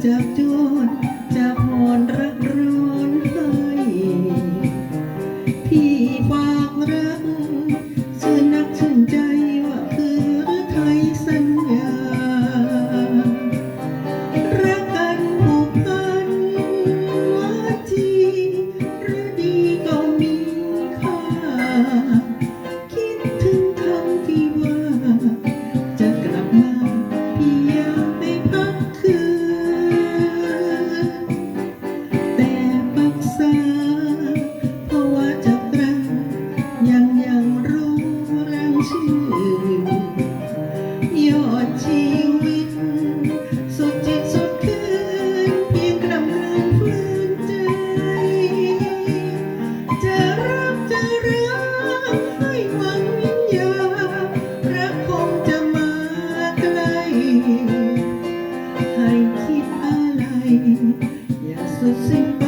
stepped on เพราะว่าจับรงยังยังรู้รังชื่ออดชีวิต สุดจิตสุดคืนเพียงกลำเงินฟื้นใจ จะรักจะรักให้วังวิญญารักคงจะมาไกล ให้คิดอะไร อย่าสุดสิ้นไป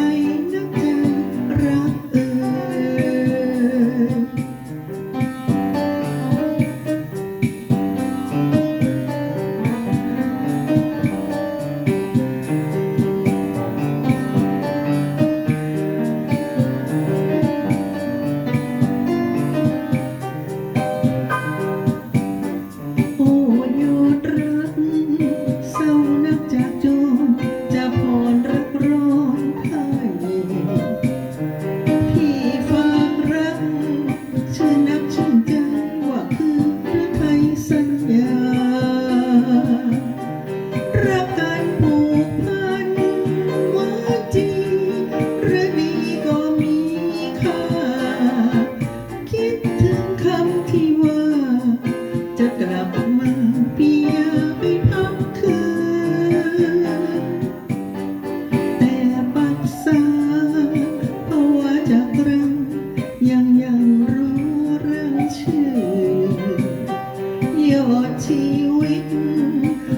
waiting